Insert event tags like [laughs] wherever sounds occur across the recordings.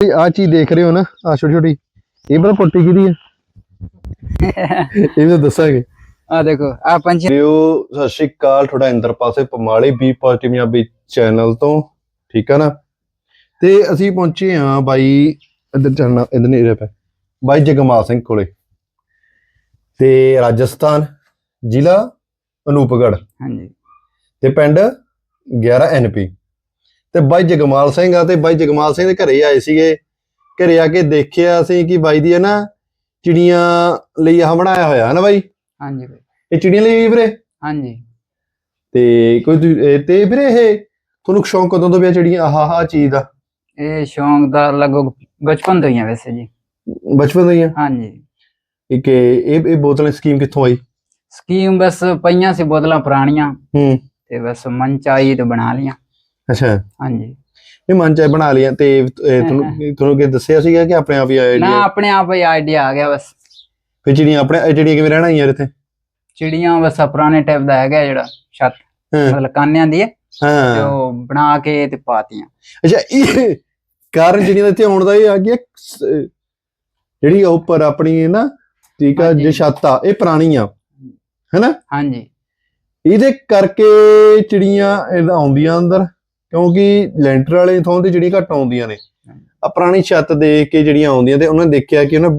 ਆ ਚੀਜ਼ ਦੇਖ ਰਹੇ ਹੋ ਨਾ ਆ ਛੋਟੀ ਛੋਟੀ। ਇਹ ਬੜਾ ਪੱਟੀ ਕਿਹਦੀ ਹੈ ਇਹ ਵੀ ਤਾਂ ਦੱਸਾਂਗੇ। ਆ ਦੇਖੋ ਆ ਪੰਛੀ। ਵੀਡੀਓ ਸਤਿ ਸ਼੍ਰੀ ਅਕਾਲ ਤੁਹਾਡਾ ਇੰਦਰ ਪਾਸੇ ਪਮਾਲੇ ਬੀ ਪੋਜ਼ਿਟਿਵ ਪੰਜਾਬੀ ਚੈਨਲ ਤੋਂ ਠੀਕ ਆ ਨਾ? ਤੇ ਅਸੀਂ ਪਹੁੰਚੇ ਆ ਬਾਈ ਇੱਧਰ ਚੜਨਾ ਇੱਧਰ ਨਹੀਂ ਰਿਹਾ ਪਿਆ। ਬਾਈ ਜਗਮਾਲ ਸਿੰਘ ਕੋਲੇ। ਤੇ ਰਾਜਸਥਾਨ ਜ਼ਿਲ੍ਹਾ ਅਨੂਪਗੜ੍ਹ। ਹਾਂਜੀ। ਤੇ ਪਿੰਡ 11 ਐਨਪੀ ਤੇ ਬਾਈ ਜਗਮਾਲ ਸਿੰਘ ਆ ਤੇ ਬਾਈ ਜਗਮਾਲ ਸਿੰਘ ਦੇ ਘਰੇ ਆਏ ਸੀਗੇ। ਘਰੇ ਆ ਕੇ ਦੇਖਿਆ ਅਸੀਂ ਕਿ ਬਾਈ ਦੀ ਹੈ ਨਾ ਚਿੜੀਆਂ ਲਈ ਆਹ ਬਣਾਇਆ ਹੋਇਆ ਹੈ ਨਾ ਬਾਈ? ਹਾਂਜੀ ਭਾਈ, ਇਹ ਚਿੜੀਆਂ ਲਈ ਵੀਰੇ? ਹਾਂਜੀ। ਤੇ ਕੋਈ ਇਹ ਤੇ ਵੀਰੇ ਇਹ ਤੁਹਾਨੂੰ ਸ਼ੌਂਕ ਕਦੋਂ ਤੋਂ ਪਿਆ ਚਿੜੀਆਂ ਆਹ ਆਹ ਚੀਜ਼ ਦਾ? ਇਹ ਸ਼ੌਂਕ ਦਾ ਲਗਭਗ ਬਚਪਨ ਤੋਂ ਹੀ ਆ ਵੈਸੇ ਜੀ। ਬਚਪਨ ਤੋਂ ਹੀ ਆ? ਹਾਂਜੀ। ਇਹ ਇਹ ਇਹ ਬੋਤਲਾਂ ਸਕੀਮ ਕਿੱਥੋਂ ਆਈ? ਸਕੀਮ ਬਸ ਪਈਆਂ ਸੀ ਬੋਤਲਾਂ ਪੁਰਾਣੀਆਂ। ਹੂੰ। ਤੇ ਬਸ ਮਨ ਚ ਆਈ ਤੇ ਬਣਾ ਲੀਆਂ ਅੱਛਾ। ਹਾਂਜੀ। ਇਹ ਮਨ ਚ ਬਣਾ ਲਿਆ ਤੇ ਇਹ ਤੁਹਾਨੂੰ ਤੁਹਾਨੂੰ ਕੀ ਦੱਸਿਆ ਸੀਗਾ ਕਿ ਆਪਣੇ ਆਪ ਹੀ ਆਇਆ ਨਾ? ਆਪਣੇ ਆਪ ਹੀ ਆਈਡੀਆ ਆ ਗਿਆ ਬਸ। ਫਿਰ ਚਿੜੀਆਂ ਆਪਣੇ ਇਹ ਚਿੜੀਆਂ ਕਿਵੇਂ ਰਹਿਣਾ ਯਾਰ ਇੱਥੇ? ਚਿੜੀਆਂ ਬਸ ਪੁਰਾਣੇ ਟਾਈਪ ਦਾ ਹੈਗਾ ਜਿਹੜਾ ਛੱਤ। ਮਤਲਬ ਕਾਨਿਆਂ ਦੀ ਹੈ। ਤੇ ਹਾਂ ਉਹ ਬਣਾ ਕੇ ਤੇ ਪਾਤੀਆਂ। ਅੱਛਾ ਇਹ ਕਾਰਨ ਜਿਹੜੀਆਂ ਇੱਥੇ ਆਉਣ ਦਾ ਇਹ ਆ ਗਿਆ ਜਿਹੜੀ ਉੱਪਰ ਆਪਣੀ ਨਾ ਠੀਕ ਆ। ਜੇ ਛੱਤ ਆ ਇਹ ਪੁਰਾਣੀ ਆ। ਹੈਨਾ? ਹਾਂਜੀ। ਇਹਦੇ ਕਰਕੇ ਚਿੜੀਆਂ ਆਉਂਦੀਆਂ ਅੰਦਰ। ਕਿਉਂਕਿ ਲੈਂਟਰ ਵਾਲੇ ਥਾਂ ਤੇ ਜਿਹੜੀਆਂ ਘੱਟ ਆਉਂਦੀਆਂ ਨੇ। ਆ ਪੁਰਾਣੀ ਛੱਤ ਦੇਖ ਕੇ ਜਿਹੜੀਆਂ ਆਉਂਦੀਆਂ ਤੇ ਉਹਨਾਂ ਨੇ ਦੇਖਿਆ ਕਿ ਉਹਨਾਂ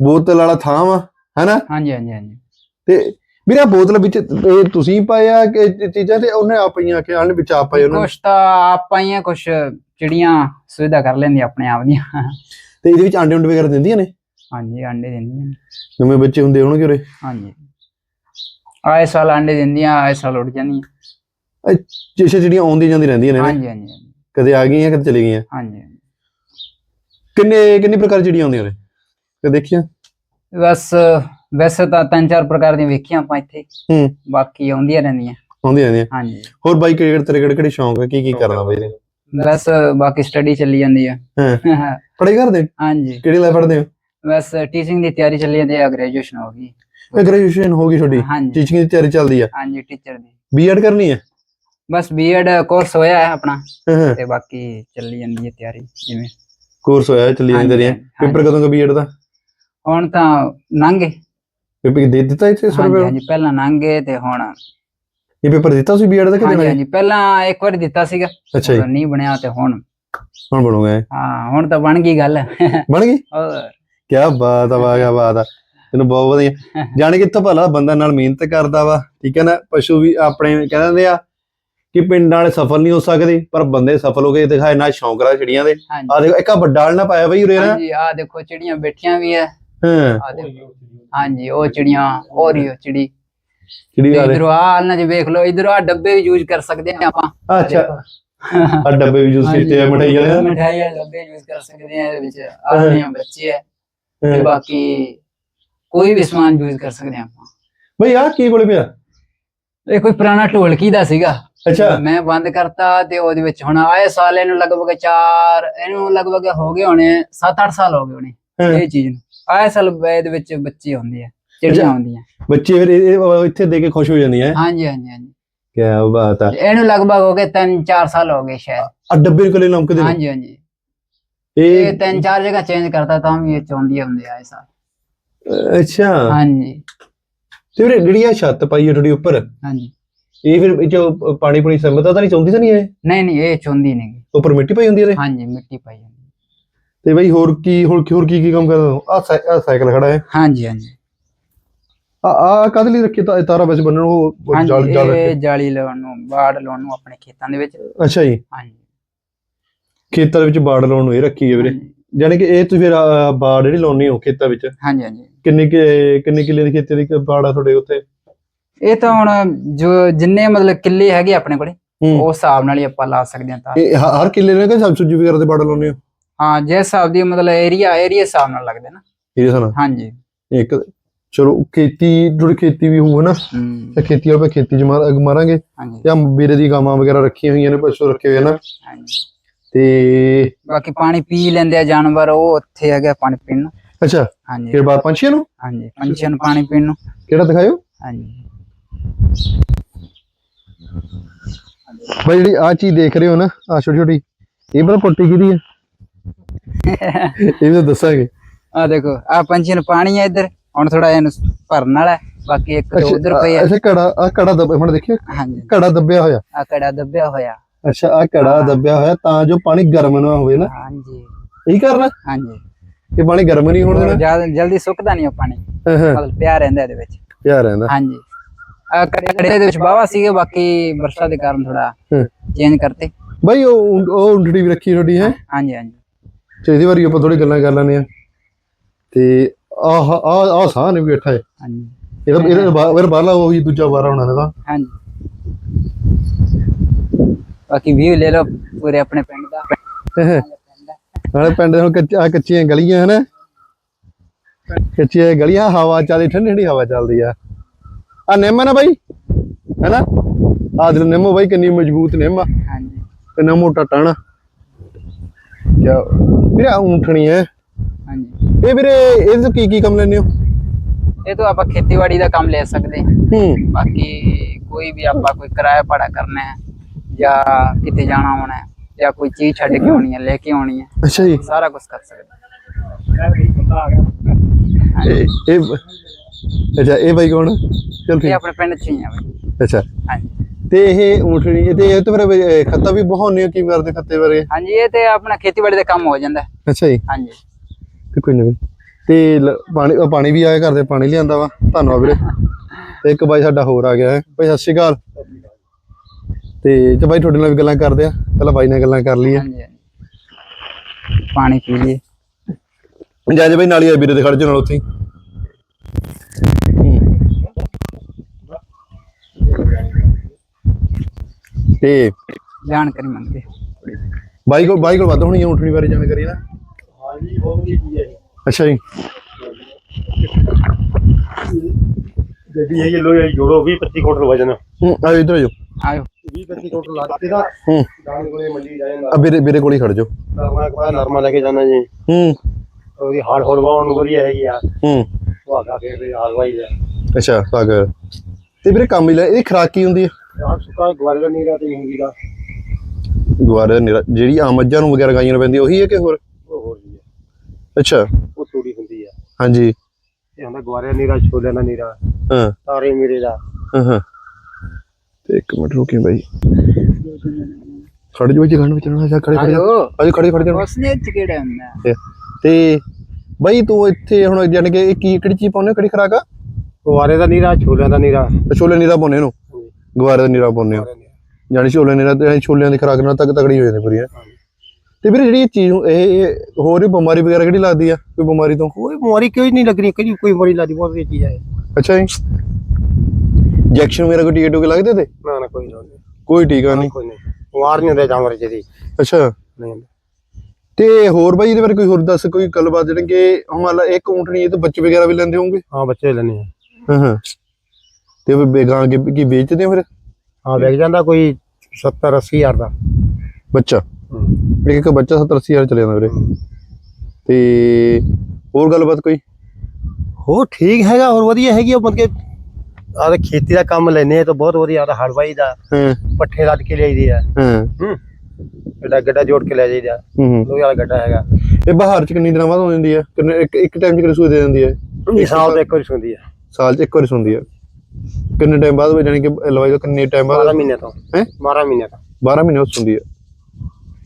ਬੋਤਲ ਵਾਲਾ ਥਾਂ ਵਾ ਹੈਨਾ? ਹਾਂਜੀ ਹਾਂਜੀ ਹਾਂਜੀ। ਤੇ ਵੀਰਾ ਬੋਤਲ ਵਿੱਚ ਇਹ ਤੁਸੀਂ ਪਾਇਆ ਕਿ ਚੀਜ਼ਾਂ ਤੇ ਉਹਨੇ ਆ ਪਈਆਂ ਕਿ ਆਣ ਵਿੱਚ ਆ ਪਾਈ ਉਹਨਾਂ? ਕੁਛ ਤਾਂ ਆਪਾਂ ਕੁਛ ਚਿੜੀਆਂ ਸੁਵਿਧਾ ਕਰ ਲੈਂਦੀਆਂ ਆਪਣੇ ਆਪ ਦੀਆਂ। ਤੇ ਇਹਦੇ ਵਿੱਚ ਆਂਡੇ ਉਂਡੇ ਵਗੈਰਾ ਦਿੰਦੀਆਂ ਨੇ? ਹਾਂਜੀ ਅੰਡੇ ਦਿੰਦੀਆਂ ਨੇ। ਨਵੇਂ ਬੱਚੇ ਹੁੰਦੇ ਹੋਣਗੇ ਉਰੇ। ਹਾਂਜੀ। ਆਏ ਸਾਲ ਅੰਡੇ ਦਿੰਦੀਆਂ ਆਏ ਸਾਲ ਉੱਡ ਜਾਂਦੀਆਂ ਜਿਸੇ ਜਿਹੜੀਆਂ ਆਉਂਦੀਆਂ ਜਾਂਦੀਆਂ ਰਹਿੰਦੀਆਂ ਨੇ ਨਾ। ਹਾਂਜੀ ਹਾਂਜੀ ਹਾਂਜੀ, ਕਦੇ ਆ ਗਈਆਂ ਕਦੇ ਚਲੀ ਗਈਆਂ। ਹਾਂਜੀ ਹਾਂਜੀ। ਕਿੰਨੇ ਕਿੰਨੇ ਪ੍ਰਕਾਰ ਦੀ ਚਿੜੀਆਂ ਆਉਂਦੀਆਂ ਨੇ? ਤੇ ਦੇਖੀਆਂ? ਬਸ ਵੈਸੇ ਤਾਂ ਤਿੰਨ ਚਾਰ ਪ੍ਰਕਾਰ ਦੀਆਂ ਵੇਖੀਆਂ ਆਪਾਂ ਇੱਥੇ। ਹੂੰ। ਬਾਕੀ ਆਉਂਦੀਆਂ ਰਹਿੰਦੀਆਂ। ਆਉਂਦੀਆਂ ਰਹਿੰਦੀਆਂ। ਹਾਂਜੀ। ਹੋਰ ਬਾਈ ਕਿਹੜੇ ਤੇਰੇ ਕਿਹੜੇ ਕਿਹੜੇ ਸ਼ੌਂਕ ਹੈ ਕੀ ਕੀ ਕਰਨਾ ਬਾਈ ਨੇ ਬਸ ਬਾਕੀ ਸਟੱਡੀ ਚੱਲੀ ਜਾਂਦੀ ਆ। ਹਾਂ। [laughs] ਪੜ੍ਹਾਈ ਕਰਦੇ? ਹਾਂਜੀ। ਕਿਹੜੀ ਲੈ ਪੜ੍ਹਦੇ ਹੋ? ਬਸ ਟੀਚਿੰਗ ਦੀ ਤਿਆਰੀ ਚੱਲੀ ਜਾਂਦੀ ਆ ਗ੍ਰੈਜੂਏਸ਼ਨ ਹੋ ਗਈ। ਗ੍ਰੈਜੂਏਸ਼ਨ ਹੋ ਗਈ ਤੁਹਾਡੀ। ਹਾਂਜੀ। ਟੀਚਿੰਗ ਦੀ ਤਿਆਰੀ ਚੱਲਦੀ ਆ। ਹਾਂਜੀ ਟੀਚਰ ਦੀ। ਬੀਐਡ ਕਰਨੀ ਹੈ ਬਸ ਬੀਐਡ ਕੋਰਸ ਹੋਇਆ ਹੈ ਆਪਣਾ ਹਾਂ, ਤੇ ਬਾਕੀ ਚੱਲੀ ਜਾਂਦੀ ਹੈ ਤਿਆਰੀ ਜਿਵੇਂ। ਕੋਰਸ ਹੋਇਆ ਚੱਲੀ ਜਾਂਦੀ ਹਾਂਜੀ, ਰਹੀ ਪੇਪਰ ਹਾਂਜੀ। ਕਦੋਂ ਦਾ ਬੀਐਡ ਦਾ? ਹੁਣ ਤਾਂ ਲੰਘੇ ਪੇਪਰ ਦੇ ਦਿੱਤਾ ਇੱਥੇ ਸਰ ਹਾਂਜੀ ਹਾਂਜੀ ਪਹਿਲਾਂ ਲੰਘੇ ਤੇ ਹੁਣ ਇਹ ਪੇਪਰ ਦਿੱਤਾ ਸੀ ਬੀਐਡ ਦਾ ਕਿ ਹਾਂਜੀ ਦੇਣਾ? ਹਾਂਜੀ ਪਹਿਲਾਂ ਇੱਕ ਵਾਰ ਦਿੱਤਾ ਸੀਗਾ। ਅੱਛਾ ਜੀ। ਉਦੋਂ ਨਹੀਂ ਬਣਿਆ ਤੇ ਹੁਣ। ਹੁਣ ਬਣੂਗਾ ਇਹ। ਹਾਂ ਹੁਣ ਤਾਂ ਬਣ ਗਈ ਗੱਲ। ਬਣ ਗਈ? ਹੋਰ। ਕੀ ਬਾਤ ਆ ਵਾਹ ਕੀ ਬਾਤ ਆ। ਤੈਨੂੰ ਬਹੁਤ ਵਧੀਆ। ਜਾਣੇ ਕਿੱਥੋਂ ਭਲਾ ਬੰਦਾ ਨਾਲ ਮਿਹਨਤ ਕਰਦਾ ਵਾ ਠੀਕ ਹੈ ਨਾ? ਪਸ਼ੂ ਵੀ ਆਪਣੇ ਕਹਿੰਦੇ ਹੁੰਦੇ ਆ ਕਿ ਪਿੰਡਾਂ ਵਾਲੇ ਸਫਲ ਨਹੀਂ ਹੋ ਸਕਦੇ ਪਰ ਬੰਦੇ ਸਫਲ ਹੋ ਕੇ ਦਿਖਾਏ ਨਾ ਸ਼ੌਂਕ ਰਾ ਚਿੜੀਆਂ ਦੇ। ਆ ਦੇਖੋ ਇੱਕ ਆ ਵੱਡਾ ਵਾਲਾ ਪਾਇਆ ਬਈ ਉਰੇ ਨਾ। ਹਾਂਜੀ ਆ ਦੇਖੋ ਚਿੜੀਆਂ ਬੈਠੀਆਂ ਵੀ ਹੈ ਹਾਂ। ਆ ਦੇਖੋ। ਹਾਂਜੀ ਉਹ ਚਿੜੀਆਂ ਉਹ ਚਿੜੀ। ਚਿੜੀ ਵਾਲੇ। ਇਧਰ ਆ ਨਾ ਜੇ ਵੇਖ ਲਓ ਇਧਰ ਆ ਡੱਬੇ ਵੀ ਯੂਜ਼ ਕਰ ਸਕਦੇ ਆ ਆਪਾਂ। ਅੱਛਾ। ਆ ਡੱਬੇ ਵੀ ਯੂਜ਼ ਕੀਤੇ ਆ ਮਠਾਈ ਵਾਲੇ। ਨਾ। ਮਠਾਈ ਵਾਲੇ ਡੱਬੇ ਯੂਜ਼ ਕਰ ਸਕਦੇ ਆ ਇਹਦੇ ਵਿੱਚ ਆਦਮੀਆਂ ਬੱਚੇ ਹੈ। ਤੇ। ਬਾਕੀ ਕੋਈ ਵੀ ਸਮਾਨ ਯੂਜ਼ ਕਰ ਸਕਦੇ ਆ ਆਪਾਂ। ਬਈ ਆ ਕੀ ਕੋਲੇ ਪਿਆ? ਇਹ ਕੋਈ ਪੁਰਾਣਾ ਢੋਲਕੀ ਦਾ ਸੀਗਾ। ਅੱਛਾ। ਮੈਂ ਬੰਦ ਕਰਤਾ ਤੇ ਉਹਦੇ ਵਿੱਚ ਹੁਣ ਆਏ ਸਾਲ ਇਹਨੂੰ ਲਗਭਗ 4 ਇਹਨੂੰ ਲਗਭਗ ਹੋ ਗਏ ਹੋਣੇ 7-8 ਸਾਲ ਹੋ ਗਏ ਹੋਣੇ। ਇਹ ਚੀਜ਼ ਨੂੰ। ਆਏ ਸਾਲ ਇਹਦੇ ਵਿੱਚ ਬੱਚੇ ਹੁੰਦੇ ਆ ਚਿੜੀਆਂ। ਹੁੰਦੀਆਂ ਬੱਚੇ ਫਿਰ ਇੱਥੇ ਦੇ ਕੇ ਖੁਸ਼ ਹੋ ਜਾਂਦੀਆਂ ਹੈ ਹਾਂਜੀ ਹਾਂਜੀ ਹਾਂਜੀ। ਕੀ ਬਾਤ ਆ। ਇਹਨੂੰ ਲਗਭਗ ਹੋ ਗਏ 3-4 ਸਾਲ ਹੋ ਗਏ ਸ਼ਾਇਦ। ਆ ਡੱਬੇ ਕੋਲੇ ਲੰਕਦੇ ਨੇ? ਹਾਂਜੀ ਹਾਂਜੀ। ਇਹ ਤਿੰਨ ਚਾਰ ਜਗ੍ਹਾ ਚੇਂਜ ਕਰਤਾ ਤਾਂ ਵੀ ਇਹ ਚਾਹੁੰਦੀ ਹੁੰਦੇ ਆਏ ਸਾਲ। ਅੱਛਾ। ਹਾਂਜੀ। ਤੇ ਵੀਰੇ ਜਿਹੜੀ ਆ ਛੱਤ ਪਾਈ ਹੈ ਤੁਹਾਡੀ ਉੱਪਰ ਹਾਂਜੀ। ਇਹ ਫਿਰ ਇਹ ਜੋ ਪਾਣੀ ਪੁਣੀ ਸੰਭਦਾ ਤਾਂ ਨਹੀਂ ਚਾਹੁੰਦੀ ਤਾਂ ਨਹੀਂ ਇਹ? ਨਹੀਂ ਨਹੀਂ ਇਹ ਚਾਹੁੰਦੀ ਨਹੀਂ ਉੱਪਰ ਮਿੱਟੀ ਪਈ ਹੁੰਦੀ ਹੈ ਇਹਦੇ? ਹਾਂਜੀ ਮਿੱਟੀ ਪਾਈ ਜਾਂਦੀ ਤੇ ਬਈ ਹੋਰ ਕੀ ਹੋਰ ਹੋਰ ਕੀ ਕੀ ਕੰਮ ਕਰਦਾ? ਆ ਸਾਈਕਲ ਖੜਾ ਹੈ। ਹਾਂਜੀ ਹਾਂਜੀ। ਆ ਆ ਕਾਹਦੇ ਲਈ ਰੱਖੀ ਤਾਂ ਇਹ ਤਾਰਾ ਵਿੱਚ ਬੰਨਣ ਉਹ ਉਹ ਜਾਲ ਹਾਂਜੀ ਜਾਲ ਇਹ ਰੱਖੇ। ਜਾਲੀ ਲਾਉਣ ਨੂੰ ਬਾੜ ਲਾਉਣ ਨੂੰ ਆਪਣੇ ਖੇਤਾਂ ਦੇ ਵਿੱਚ। ਅੱਛਾ ਜੀ। ਹਾਂਜੀ। ਖੇਤਾਂ ਦੇ ਵਿੱਚ ਬਾੜ ਲਾਉਣ ਨੂੰ ਇਹ ਰੱਖੀ ਹੈ ਵੀਰੇ। ਹਾਂਜੀ। ਯਾਨੀ ਕਿ ਇਹ ਤੁਸੀਂ ਫਿਰ ਬਾੜ ਜਿਹੜੀ ਲਾਉਣੀ ਹੋ ਖੇਤਾਂ ਵਿੱਚ? ਹਾਂਜੀ ਹਾਂਜੀ। ਕਿੰਨੇ ਕਿ ਕਿੰਨੇ ਕਿੱਲੇ ਦੀ ਖੇਤੀ ਦੀ ਬਾੜ ਆ ਤੁਹਾਡੇ ਉੱਥੇ? ਇਹ ਤਾਂ ਹੁਣ ਜੋ ਜਿੰਨੇ ਮਤਲਬ ਕਿੱਲੇ ਹੈਗੇ ਆਪਣੇ ਕੋਲੇ ਹੂੰ। ਉਸ ਹਿਸਾਬ ਨਾਲ ਹੀ ਆਪਾਂ ਲਾ ਸਕਦੇ ਹਾਂ ਤਾਂ। ਇਹ ਹ- ਹਰ ਕਿੱਲੇ ਨੇ ਕਿ ਸੁਬਜ਼ੀ ਵਗੈਰਾ ਤੇ ਬਾੜ ਲਾਉਣੇ ਹੋ? ਹਾਂ ਜਿਸ ਹਿਸਾਬ ਦੀ ਮਤਲਬ ਏਰੀਆ ਏਰੀਆ ਹਿਸਾਬ ਨਾਲ ਲੱਗਦੇ ਨਾ। ਇਹਦੇ ਸਾਨਾ ਹਾਂਜੀ। ਇੱਕ ਚਲੋ ਖੇਤੀ ਜੁੜ ਖੇਤੀ ਵੀ ਹੋਊ ਨਾ ਤੇ ਖੇਤੀ ਵਾਲੇ ਖੇਤੀ ਚ ਮਾਰ- ਮਾਰਾਂਗੇ। ਹਾਂਜੀ। ਜਾਂ ਵੀਰੇ ਦੀ ਗਾਵਾਂ ਵਗੈਰਾ ਰੱਖੀਆਂ ਹੋਈਆਂ ਨੇ ਪਸ਼ੂ ਰੱਖੇ ਹੋਏ ਆ ਨਾ। ਹਾਂਜੀ। ਤੇ ਬਾਕੀ ਪਾਣੀ ਪੀ ਲੈਂਦੇ ਆ ਜਾਨਵਰ ਉਹ ਉੱਥੇ ਹੈਗਾ ਪਾਣੀ ਪੀਣ ਨੂੰ। ਅੱਛਾ ਹਾਂਜੀ। ਫਿਰ ਬਾਅਦ ਪੰਛੀਆਂ ਨੂੰ? ਹਾਂਜੀ ਪੰਛੀਆਂ ਨੂੰ ਪਾਣੀ ਪੀਣ ਨੂੰ। ਕਿਹੜਾ ਦਿਖਾਇਓ? ਹਾਂਜੀ। ਬਈ ਜਿਹੜੀ ਆ ਚੀਜ਼ ਦੇਖ ਰਹੇ ਹੋ ਨਾ ਆ ਛੋਟੀ ਛੋਟੀ ਇਹ ਬੜਾ ਪੱਟੀ ਕਿਹਦੀ ਹੈ। ਇਹ ਵੀ ਦੱਸਾਂਗੇ। ਆ ਦੇਖੋ ਆ ਪੰਛੀ ਨੂੰ ਪਾਣੀ ਹੈ ਇੱਧਰ ਹੁਣ ਥੋੜਾ ਇਹਨੂੰ ਭਰਨ ਵਾਲਾ। ਬਾਕੀ ਇੱਕ ਦੋ ਉਧਰ ਪਈ ਹੈ ਅੱਛਾ ਕੜਾ ਆ ਕੜਾ ਦੱਬ ਹੁਣ ਦੇਖਿਓ। ਹਾਂਜੀ। ਕੜਾ ਦੱਬਿਆ ਹੋਇਆ। ਆ ਕੜਾ ਦੱਬਿਆ ਹੋਇਆ। ਅੱਛਾ ਆ ਕੜਾ ਦੱਬਿਆ ਹੋਇਆ ਤਾਂ ਜੋ ਪਾਣੀ ਗਰਮ ਨਾ ਹੋਵੇ ਨਾ। ਹਾਂਜੀ। ਇਹੀ ਕਰਨਾ? ਹਾਂਜੀ। ਇਹ ਪਾਣੀ ਗਰਮ ਨਹੀਂ ਹੋਣ ਦੇਣਾ? ਜਲਦੀ ਸੁੱਕਦਾ ਨਹੀਂ ਉਹ ਪਾਣੀ। ਮਤਲਬ ਪਿਆ ਰਹਿੰਦਾ ਇਹਦੇ ਵਿੱਚ। ਪਿਆ ਰਹਿੰਦਾ। ਹਾਂਜੀ। ਆ ਕੜੇ ਦੇ ਵਿੱਚ ਬਾਵਾ ਸੀਗੇ ਬਾਕੀ ਵਰਸ਼ਾ ਦੇ ਕਾਰਨ ਥੋੜਾ। ਚੇਂਜ ਕਰਤੇ। ਬਾਈ ਉਹ ਉਹ ਉਂਡੜੀ ਵੀ ਰੱਖੀ ਤੁਹਾਡੀ ਹੈ? ਹਾਂਜੀ ਹਾਂਜੀ। ਤੇ ਇਹਦੀ ਵਾਰੀ ਆਪਾਂ ਥੋੜੀ ਗੱਲਾਂ ਕਰ ਲੈਂਦੇ ਆ ਤੇ ਆਹ ਆ ਆ ਸਾਹ ਨੇ ਵੀ ਬੈਠਾ ਹੈ। ਹਾਂਜੀ। ਇਹਦਾ ਇਹਦਾ ਬਾ- ਫਿਰ ਬਾਹਰਲਾ ਉਹੀ ਦੂਜਾ ਵਾਰਾ ਹੋਣਾ ਇਹਦਾ। ਹਾਂਜੀ। ਬਾਕੀ ਵੀਊ ਲੈ ਲਓ ਪੂਰੇ ਆਪਣੇ ਪਿੰਡ ਦਾ। ਨਾਲੇ ਪਿੰਡ ਦੇ ਹੁਣ ਕੱਚਾ ਕੱਚੀਆਂ ਗਲੀਆਂ ਹਨ। ਕੱਚੀਆਂ ਗਲੀਆਂ ਹਵਾ ਚੱਲਦੀ ਠੰਡੀ ਠੰਡੀ ਹਵਾ ਚੱਲਦੀ ਆ। ਆ ਨਿੰਮ ਆ ਨਾ ਬਾਈ ਹੈਨਾ? ਆ ਦਿਲ ਨਿੰਮ ਬਾਈ ਕਿੰਨੀ ਮਜ਼ਬੂਤ ਨਿੰਮ ਆ। ਹਾਂਜੀ। ਕਿੰਨਾ ਮੋਟਾ ਟਾਣਾ ਕਿਆ ਵੀਰੇ ਆ ਊਂਠਣੀ ਹੈ ਹਾਂਜੀ। ਇਹ ਵੀਰੇ ਇਹਦੇ ਤੋਂ ਕੀ ਕੀ ਕੰਮ ਲੈਣੇ ਹੋ? ਇਹ ਤੋਂ ਆਪਾਂ ਖੇਤੀਬਾੜੀ ਦਾ ਕੰਮ ਲੈ ਸਕਦੇ ਹਾਂ। ਹੂੰ। ਬਾਕੀ ਕੋਈ ਵੀ ਆਪਾਂ ਕੋਈ ਕਿਰਾਇਆ ਭਾੜਾ ਕਰਨਾ ਹੈ। ਜਾਂ ਕਿਤੇ ਜਾਣਾ ਹੋਣਾ ਹੈ ਜਾਂ ਕੋਈ ਚੀਜ਼ ਛੱਡ ਕੇ ਆਉਣੀ ਹੈ ਲੈ ਕੇ ਆਉਣੀ ਹੈ ਅੱਛਾ ਜੀ। ਸਾਰਾ ਕੁਝ ਕਰ ਸਕਦੇ ਹਾਂ। ਇਹ ਇਹ ਅੱਛਾ ਇਹ ਬਾਈ ਕੌਣ? ਚਲ ਇਹ ਠੀਕ। ਆਪਣੇ ਪਿੰਡ ਚ ਹੀ ਆ ਬਈ। ਅੱਛਾ। ਹਾਂਜੀ। ਤੇ ਇਹ ਊਂਠਣੀ ਤੇ ਇਹ ਤਾਂ ਫਿਰ ਇਹ ਖੱਤਾ ਵੀ ਬਹਾਉਂਦੇ ਹੋ ਕੀ ਕਰਦੇ ਖੱਤੇ ਬਾਰੇ? ਹਾਂਜੀ ਇਹ ਤੇ ਆਪਣਾ ਖੇਤੀਬਾੜੀ ਦਾ ਕੰਮ ਹੋ ਜਾਂਦਾ ਹੈ। ਅੱਛਾ ਜੀ। ਹਾਂਜੀ। ਤੇ ਕੋਈ ਨਹੀਂ। ਤੇ ਲ- ਪਾਣੀ ਉਹ ਪਾਣੀ ਵੀ ਆਇਆ ਕਰਦੇ ਪਾਣੀ ਲਿਆਂਦਾ ਵਾ। ਧੰਨਵਾਦ ਵੀਰੇ। ਤੇ ਇੱਕ ਬਾਈ ਸਾਡਾ ਹੋਰ ਆ ਗਿਆ ਹੈ। ਬਾਈ ਸਤਿ ਸ਼੍ਰੀ ਅਕਾਲ। ਤੇ ਤੇ ਬਾਈ ਤੁਹਾਡੇ ਨਾਲ ਵੀ ਗੱਲਾਂ ਕਰਦੇ ਆ। ਪਹਿਲਾਂ ਬਾਈ ਨਾਲ ਗੱਲਾਂ ਕਰ ਲਈਏ। ਹਾਂਜੀ ਹਾਂਜੀ। ਪਾਣੀ ਪੀ ਲਈਏ। ਜਾ ਜੇ ਬਾਈ ਨਾਲੀ ਆ ਵੀਰੇ ਦੇ ਖੜ ਜਾ ਨਾਲ ਉੱਥੇ ਹੀ। ਤੇ ਜਾਣਕਾਰੀ ਮੰਗਦੇ। ਬਾਈ ਕੋਲ ਬਾਈ ਕੋਲ ਵੱਧ ਹੋਣੀ ਆ ਊਂਠਣੀ ਬਾਰੇ ਜਾਣਕਾਰੀ ਨਾ? ਹਾਂਜੀ ਬਹੁਤ ਵਧੀਆ ਚੀਜ਼ ਹੈ ਅੱਛਾ ਜੀ। ਗੱਡੀ ਹੈਗੀ ਲੋ ਜੀ ਜੋੜੋ 20 25 ਕੁਇੰਟਲ ਵਜਨ ਹੂੰ ਆ ਇਧਰ ਆਜੋ ਆਇਓ। 20 25 ਕੁਇੰਟਲ ਲਾ ਕੇ ਦਾ। ਹੂੰ। ਦਾਣੇ ਕੋਲੇ ਮੰਡੀ ਆ ਹੀ ਖੜ ਜਾਓ। ਨਰਮਾ ਕਪਾ ਨਰਮਾ ਲੈ ਕੇ ਜਾਣਾ ਜੀ। ਹੂੰ। ਉਹਦੀ ਹਾਲ ਹੋਲ ਵਾਉਣ ਨੂੰ ਵਧੀਆ ਹੈਗੀ ਆ। ਹੂੰ। ਵਾਗਾ ਕੇ ਵੀ ਹਾਲ ਵਾਈ ਦਾ ਅੱਛਾ ਸਾਗਰ ਤੇ ਵੀਰੇ ਕੰਮ ਹੀ ਲੈ ਖਰਾਕ ਕੀ ਹੁੰਦੀ ਆ? ਆਹ ਸੁਕਾ ਦਾ ਤੇ ਹੁੰਦੀ ਦਾ। ਦੁਆਰੇ ਨਿਰਾ- ਜਿਹੜੀ ਆਮ ਮੱਝਾਂ ਨੂੰ ਵਗੈਰਾ ਗਾਈਆਂ ਪੈਂਦੀ ਉਹੀ ਹੈ ਕਿ ਹੋਰ? ਉਹ ਹੋਰ ਜੀ ਅੱਛਾ। ਉਹ ਤੂੜੀ ਹੁੰਦੀ ਆ। ਹਾਂਜੀ। ਇਹ ਹੁੰਦਾ ਗਵਾਰੇ ਨੀਰਾ ਛੋਲੇ ਦਾ ਨੀਰਾ। ਹਾਂ। ਤਾਰੇ ਮੀਰੇ ਦਾ। ਹਾਂ ਹਾਂ। ਤੇ ਇੱਕ ਮਿੰਟ ਰੁਕੀ ਬਾਈ। ਖੜ ਜੋ ਜੀ ਗੰਢ ਵਿੱਚ ਨਾ ਜਾ ਖੜੇ ਖੜੇ ਅਜੇ ਖੜੇ ਖੜੇ ਜਾ ਉਸਨੇ ਚ ਕਿਹੜਾ ਹੁੰਦਾ? ਤੇ- ਬਾਈ ਤੂੰ ਇੱਥੇ ਹੁਣ ਜਾਨ ਕੇ ਇਹ ਕੀ ਕਿਹੜੀ ਚੀਜ਼ ਪਾਉਨੇ ਕਿਹੜੀ ਖਰਾਕ ਗਵਾਰੇ ਦਾ ਨੀਰਾ ਛੋਲਿਆਂ ਦਾ ਨੀਰਾ। ਛੋਲੇ ਨੀਰਾ ਪਾਉਨੇ ਇਹਨੂੰ? ਗਵਾਰੇ ਦਾ ਨੀਰਾ ਪਾਉਨੇ ਜਾਨੀ ਛੋਲੇ ਨੀਰਾ ਤੇ ਛੋਲਿਆਂ ਦੀ ਖਰਾਕ ਨਾਲ ਤੱਕ ਤਕੜੀ ਹੋ ਜਾਂਦੀ ਪੂਰੀ ਹੈਂ। ਤੇ ਵੀਰੇ ਜਿਹੜੀ ਇਹ ਚੀਜ਼ ਨੂੰ- ਇਹ ਹੋਰ ਵੀ ਬਿਮਾਰੀ ਵਗੈਰਾ ਕਿਹੜੀ ਲੱਗਦੀ ਆ ਕੋਈ ਬਿਮਾਰੀ ਤੋਂ? ਕੋਈ ਬਿਮਾਰੀ ਕੋਈ ਨਹੀਂ ਲੱਗਣੀ ਕੋਈ ਕੋਈ ਬਿਮਾਰੀ ਲੱਗਦੀ ਬਹੁਤ ਵਧੀਆ ਚੀਜ਼ ਹੈ ਅੱਛਾ ਜੀ। ਇੰਜੈਕਸ਼ਨ ਵਗੈਰਾ ਕੋਈ ਟੀਕੇ ਟੂਕੇ ਲੱਗਦੇ ਤੇ? ਨਾ ਨਾ ਕੋਈ ਨਹੀਂ। ਕੋਈ ਟੀਕਾ ਨਹੀਂ? ਕੋਈ ਨਹੀਂ। ਬਿਮਾਰ ਨਹੀਂ ਹੁੰਦੇ ਜਾਨਵਰ ਜਿਹਦੀ ਅੱਛਾ। ਨਹੀਂ ਤੇ ਹੋਰ ਬਾਈ ਇਹਦੇ ਬਾਰੇ ਕੋਈ ਹੋਰ ਦੱਸ ਕੋਈ ਗੱਲਬਾਤ ਜਿਹੜੀ ਕਿ ਹੁਣ ਮੰਨ ਲਾ ਇੱਕ ਊਂਠਣੀ ਇਹ ਤਾਂ ਬੱਚੇ ਵਗੈਰਾ ਵੀ ਲੈਂਦੇ ਹੋਣਗੇ? ਹਾਂ ਬੱਚੇ ਲੈਣੇ ਆ। ਹਾਂ ਹਾਂ। ਤੇ ਵੀ ਬੇਗਾਂ ਕੇ ਕੀ ਵੇਚਦੇ ਹੋ ਫਿਰ? ਹਾਂ ਵਿਕ ਜਾਂਦਾ ਕੋਈ 70 80 ਹਜ਼ਾਰ ਦਾ। ਬੱਚਾ? ਇੱਕ ਇੱਕ ਬੱਚਾ 70 80 ਹਜ਼ਾਰ ਚਲੇ ਜਾਂਦਾ ਵੀਰੇ। ਤੇ ਹੋਰ ਗੱਲਬਾਤ ਕੋਈ? ਹੋ ਠੀਕ ਹੈਗਾ ਹੋਰ ਵਧੀਆ ਹੈਗੀ ਉਹ ਮਤਲਬ ਕਿ ਆਹ ਖੇਤੀ ਦਾ ਕੰਮ ਲੈਨੇ ਆ ਤਾਂ ਬਹੁਤ ਵਧੀਆ ਆਦਾ ਹਲਵਾਈ ਦਾ ਹਾਂ। ਪੱਠੇ ਲੱਦ ਕੇ ਲਿਆਈਦੇ ਆ। ਹਾਂ। ਹੂੰ। ਗੱਡਾ ਗੱਡਾ ਜੋੜ ਕੇ ਲੈ ਜਾਈਦਾ। ਹੂੰ ਲੋਹੇ ਵਾਲਾ ਗੱਡਾ ਹੈਗਾ। ਇਹ ਬਾਹਰ ਚ ਕਿੰਨੀ ਦਿਨਾਂ ਬਾਅਦ ਹੋ ਜਾਂਦੀ ਹੈ ਕਿੰਨੇ ਇੱਕ ਇੱਕ ਟਾਈਮ ਚ ਕਿਹੜੀ ਸੂਈ ਦੇ ਦਿੰਦੀ ਹੈ ਇਹ ਸਾਲ ਤੇ ਇੱਕ ਵਾਰੀ ਸੁੰਦੀ ਆ। ਸਾਲ ਚ ਇੱਕ ਵਾਰੀ ਸੁੰਦੀ ਹੈ ਕਿੰਨੇ ਟਾਈਮ ਬਾਅਦ ਹੋ ਜਾਣੀ ਕਿ ਲਵਾਈ ਦਾ ਕਿੰਨੇ ਟਾਈਮ 12 ਬਾਅਦ ਮਹੀਨੇ ਤੋਂ। ਹੈ? 12 ਮਹੀਨੇ ਤੋਂ। 12 ਮਹੀਨੇ ਬਾਅਦ ਸੁੰਦੀ ਹੈ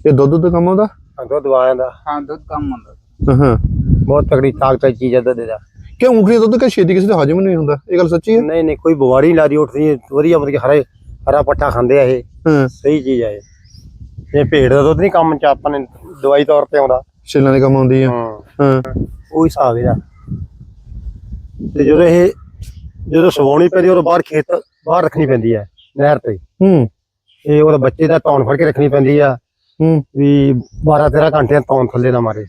ਇਹ ਦੁੱਧ ਦਾ ਕੰਮ ਆਉਂਦਾ? ਹਾਂ ਦੁੱਧ ਆ ਜਾਂਦਾ। ਹਾਂ ਦੁੱਧ ਕੰਮ ਹੁੰਦਾ ਹਾਂ ਹਾਂ। ਬਹੁਤ ਤਕੜੀ ਤਾਕਤ ਵਾਲੀ ਚੀਜ਼ ਆ ਦੁੱਧ ਦਾ। ਕਿ ਉਂਗਲੀ ਦੁੱਧ ਕਿ ਛੇਤੀ ਕਿਸੇ ਦਾ ਹਜਮ ਨਹੀਂ ਹੁੰਦਾ? ਇਹ ਗੱਲ ਸੱਚੀ ਹੈ? ਨਹੀਂ ਨਹੀਂ ਕੋਈ ਬਿਮਾਰੀ ਨਹੀਂ ਲੱਗਦੀ ਉੱਠਦੀ ਵਧੀਆ ਮਤਲਬ ਕਿ ਹਰੇ ਹਰਾ ਪੱਠਾ ਖਾਂਦੇ ਆ ਇਹ। ਹਾਂ। ਸਹੀ ਚੀਜ਼ ਆ ਇਹ। ਇਹ ਭੇਡ ਦਾ ਦੁੱਧ ਨਹੀਂ ਕੰਮ ਚ ਆਪਾਂ ਨੇ ਦਵਾਈ ਤੌਰ ਤੇ ਆਉਂਦਾ। ਛਿੱਲਾਂ ਦੇ ਕੰਮ ਆਉਂਦੀ ਹਾਂ। ਹਾਂ। ਉਹ ਹਿਸਾਬ ਇਹਦਾ। ਤੇ ਜਦੋਂ ਇਹ ਜਦੋਂ ਸਵਾਉਣੀ ਪੈਂਦੀ ਉਹ ਬਾਹਰ ਖੇਤ ਬਾਹਰ ਰੱਖਣੀ ਪੈਂਦੀ ਹੈ ਨਹਿਰ ਤੇ। ਹੂੰ। ਇਹ ਉਹਦਾ ਬੱਚੇ ਦਾ ਤੌਣ ਫੜ ਕੇ ਰੱਖਣੀ ਪੈਂਦੀ ਆ। ਹੂੰ। ਵੀ 12 13 ਘੰਟੇ ਤੌਣ ਥੱਲੇ ਨਾ ਮਾਰੇ।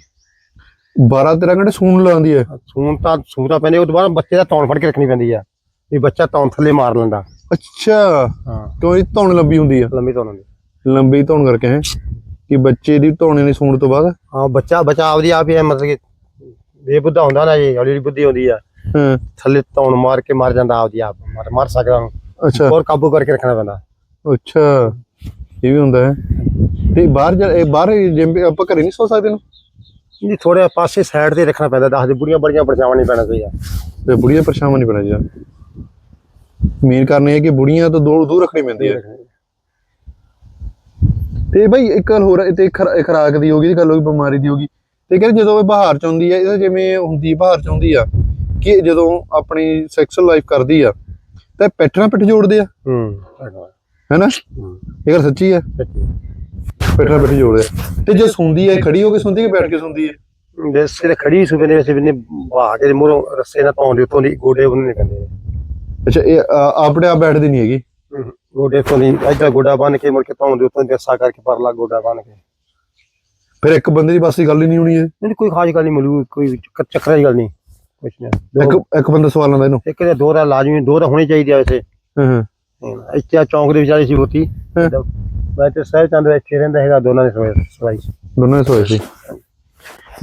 12 13 ਘੰਟੇ ਸੂਣ ਲਾਉਂਦੀ ਹੈ। ਸੂਣ ਤਾਂ ਸੂਣ ਤਾਂ ਪੈਂਦੀ ਉਹ ਤੋਂ ਬਾਅਦ ਬੱਚੇ ਦਾ ਤੌਣ ਫੜ ਕੇ ਰੱਖਣੀ ਪੈਂਦੀ ਆ ਵੀ ਬੱਚਾ ਤੌਣ ਥੱਲੇ ਮਾਰ ਲੈਂਦਾ। ਅੱਛਾ। ਹਾਂ। ਕਿਉਂ ਇਹ ਧੌਣ ਲੰਬੀ ਹੁੰਦੀ ਆ ਲੰਮੀ ਤੌਣ ਹੁੰਦੀ ਲੰਬੀ ਧੌਣ ਕਰਕੇ ਹੈ। ਕਿ ਬੱਚੇ ਦੀ ਧੌਣੇ ਨਹੀਂ ਸੂਣ ਤੋਂ ਬਾਅਦ? ਹਾਂ ਬੱਚਾ ਬੱਚਾ ਆਪਦੀ ਆਪ ਹੀ ਮਤਲਬ ਕਿ ਬੇਬੁੱਧਾ ਹੁੰਦਾ ਨਾ ਜੀ ਹੌਲੀ ਹੌਲੀ ਬੁੱਧੀ ਹੁੰਦੀ ਆ। ਹਾਂ। ਥੱਲੇ ਤੌਣ ਮਾਰ ਕੇ ਮਰ ਜਾਂਦਾ ਆਪਦੀ ਆਪ ਮਰ ਮਰ ਸਕਦਾ ਉਹਨੂੰ। ਅੱਛਾ। ਹੋਰ ਕਾਬੂ ਕਰਕੇ ਰੱਖਣਾ ਪੈਂਦਾ। ਅੱਛਾ। ਇਹ ਵੀ ਹੁੰਦਾ ਹੈ। ਤੇ ਬਾਹਰ ਜਾ ਇਹ ਬਾਹਰ ਜਿਵੇਂ ਆਪਾਂ ਘਰੇ ਨਹੀਂ ਸੋ ਸਕਦੇ ਨੂੰ ਨਹੀਂ ਥੋੜਾ ਪਾਸੇ ਸਾਈਡ ਤੇ ਰੱਖਣਾ ਪੈਂਦਾ ਦੱਸ ਦੇ ਬੁੜੀਆਂ ਬੜੀਆਂ ਪਰਛਾਵਾਂ ਨਹੀਂ ਪੈਣਾ ਚਾਹੀਦਾ ਤੇ ਬੁੜੀਆਂ ਪਰਛਾਵਾਂ ਨਹੀਂ ਪੈਣਾ ਚਾਹੀਦਾ ਮੇਨ ਕਾਰਨ ਇਹ ਹੈ ਕਿ ਬੁੜੀਆਂ ਤੋਂ ਦੂਰ ਦੂਰ ਰੱਖਣੀ ਪੈਂਦੀ ਹੈ। ਤੇ ਭਾਈ ਇੱਕ ਗੱਲ ਹੋਰ ਤੇ ਖੁਰਾ- ਖੁਰਾਕ ਦੀ ਹੋਗੀ ਦੀ ਗੱਲ ਹੋਗੀ ਬਿਮਾਰੀ ਦੀ ਹੋਗੀ ਤੇ ਕਹਿੰਦੇ ਜਦੋਂ ਇਹ ਬਾਹਰ ਚ ਆਉਂਦੀ ਹੈ ਇਹਦਾ ਜਿਵੇਂ ਹੁੰਦੀ ਬਾਹਰ ਚ ਆਉਂਦੀ ਆ ਕਿ ਜਦੋਂ ਆਪਣੀ ਸੈਕਸੁਅਲ ਲਾਈਫ ਕਰਦੀ ਆ ਤਾਂ ਨਾਲ ਪਿੱਠ ਜੋੜਦੇ ਆ। ਹੂੰ ਹੈਨਾ? ਇਹ ਗੱਲ ਸੱਚੀ ਆ ਪਿੱਠ ਨਾਲ ਪਿੱਠ ਜੋੜਦੇ ਆ ਤੇ ਜੇ ਸੌਂਦੀ ਹੈ ਖੜੀ ਹੋ ਕੇ ਹੈ ਕਿ ਬੈਠ ਕੇ ਸੌਂਦੀ ਹੈ? ਤਾਂ ਖੜੀ ਸੁਬੇ ਨੇ ਵੈਸੇ ਵੀ ਨੇ ਬਾਹ ਕੇ ਮੂਰੋਂ ਰੱਸੇ ਨਾਲ ਪਾਉਂਦੇ ਉਤੋਂ ਦੀ ਗੋਡੇ ਉਹਨੇ ਨਹੀਂ ਪੈਂਦੇ। ਅੱਛਾ ਇਹ ਆਪਣੇ ਆਪ ਬੈਠਦੀ ਨਹੀਂ ਹੈਗੀ? ਗੋਡੇ ਤੋਂ ਦੀ ਇੱਧਰ ਗੋਡਾ ਬੰਨ ਕੇ ਮੁੜ ਕੇ ਪਾਉਂਦੇ ਉਤੋਂ ਦੀ ਰੱਸਾ ਕਰਕੇ ਪਰਲਾ ਗੋਡਾ ਬੰਨ ਕੇ। ਫਿਰ ਇੱਕ ਬੰਦੇ ਦੀ ਬਸ ਦੀ ਗੱਲ ਹੀ ਨਹੀਂ ਹੋਣੀ ਹੈ ਨਹੀਂ ਕੋਈ ਖਾਸ ਗੱਲ ਨਹੀਂ ਮਿਲੂ ਕੋਈ ਚੱਕਰ ਦੀ ਗੱਲ ਨਹੀਂ ਕੁਛ ਨਹੀਂ। ਇੱਕ ਇੱਕ ਬੰਦਾ ਸਵਾਲ ਆਉਂਦਾ ਇਹਨੂੰ। ਇੱਕ ਦੇ ਦੋ ਦਾ ਲਾਜ਼ਮੀ ਦੋ ਤਾਂ ਹੋਣੇ ਚਾਹੀਦੇ ਆ ਵੈਸੇ। ਹਾਂ ਹਾਂ। ਇੱਥੇ ਚੌਂਕ ਦੇ ਵਿਚਾਲੇ ਸੀ ਹੋਤੀ। ਮੈਂ ਤੇ ਸਹਿਜ ਚੰਦ ਇੱਥੇ ਰਹਿੰਦਾ ਹੈਗਾ ਦੋਨਾਂ ਨੇ ਸਵਾਈ ਸਵਾਈ। ਦੋਨਾਂ ਸੋਏ ਸੀ।